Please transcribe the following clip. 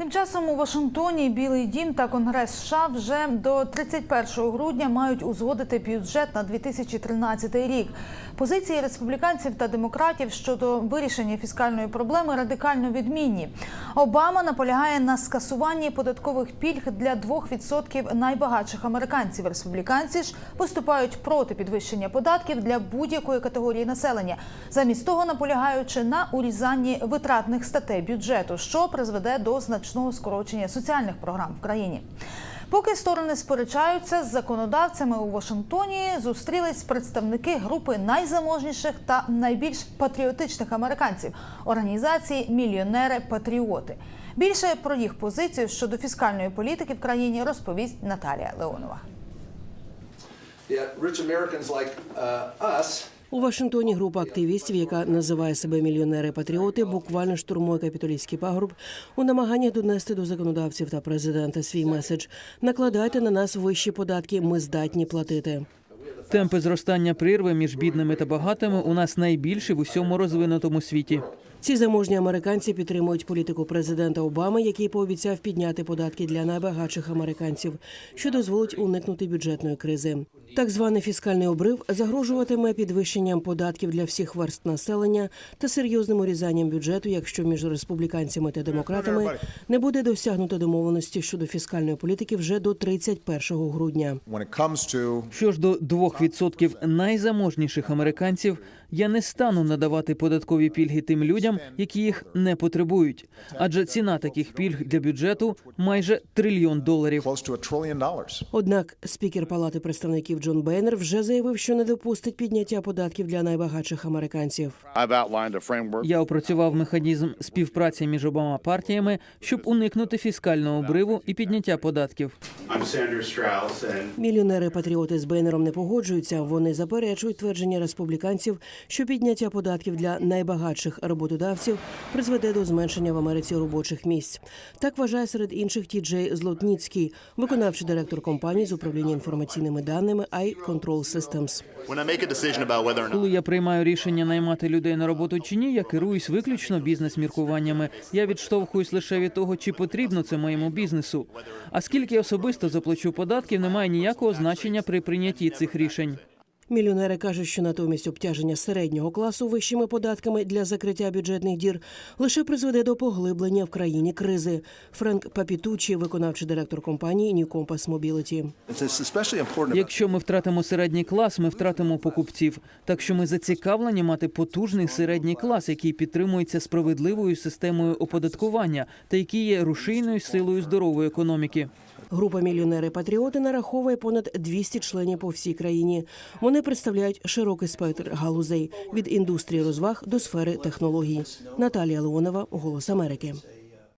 Тим часом у Вашингтоні Білий Дім та Конгрес США вже до 31 грудня мають узгодити бюджет на 2013 рік. Позиції республіканців та демократів щодо вирішення фіскальної проблеми радикально відмінні. Обама наполягає на скасуванні податкових пільг для 2% найбагатших американців. Республіканці ж виступають проти підвищення податків для будь-якої категорії населення, замість того наполягаючи на урізанні витратних статей бюджету, що призведе до значного скорочення соціальних програм в країні. Поки сторони сперечаються з законодавцями у Вашингтоні, зустрілись представники групи найзаможніших та найбільш патріотичних американців організації Мільйонери-патріоти. Більше про їх позицію щодо фіскальної політики в країні розповість Наталія Леонова. Yeah, rich Americans like uh, us У Вашингтоні група активістів, яка називає себе мільйонери-патріоти, буквально штурмує капітолійський пагорб у намаганні донести до законодавців та президента свій меседж. Накладайте на нас вищі податки. Ми здатні платити. Темпи зростання прірви між бідними та багатими у нас найбільші в усьому розвинутому світі. Ці заможні американці підтримують політику президента Обами, який пообіцяв підняти податки для найбагатших американців, що дозволить уникнути бюджетної кризи. Так званий фіскальний обрив загрожуватиме підвищенням податків для всіх верст населення та серйозним урізанням бюджету, якщо між республіканцями та демократами не буде досягнуто домовленості щодо фіскальної політики вже до 31 грудня. Що ж до 2% найзаможніших американців, я не стану надавати податкові пільги тим людям, які їх не потребують. Адже ціна таких пільг для бюджету майже трильйон доларів. Однак спікер Палати представників Джон Бейнер вже заявив, що не допустить підняття податків для найбагатших американців. Я опрацював механізм співпраці між обома партіями, щоб уникнути фіскального обриву і підняття податків. Strauss, Мільйонери-патріоти з Бейнером не погоджуються. Вони заперечують твердження республіканців, що підняття податків для найбагатших роботодавців призведе до зменшення в Америці робочих місць. Так вважає серед інших Тіджей Злотніцький, виконавчий директор компанії з управління інформаційними даними Systems. I or not Коли я приймаю рішення наймати людей на роботу чи ні, я керуюсь виключно бізнес-міркуваннями. Я відштовхуюсь лише від того, чи потрібно це моєму бізнесу. А скільки я особисто заплачу податків, не має ніякого значення при прийнятті цих рішень рішень. Мільйонери кажуть, що натомість обтяження середнього класу вищими податками для закриття бюджетних дір лише призведе до поглиблення в країні кризи. Френк Папітучі, виконавчий директор компанії New Compass Mobility. it's. Якщо ми втратимо середній клас, ми втратимо покупців. Так що ми зацікавлені мати потужний середній клас, який підтримується справедливою системою оподаткування та який є рушійною силою здорової економіки. Група мільйонери-патріоти нараховує понад 200 членів по всій країні. Вони представляють широкий спектр галузей від індустрії розваг до сфери технологій. Наталія Леонова, Голос Америки.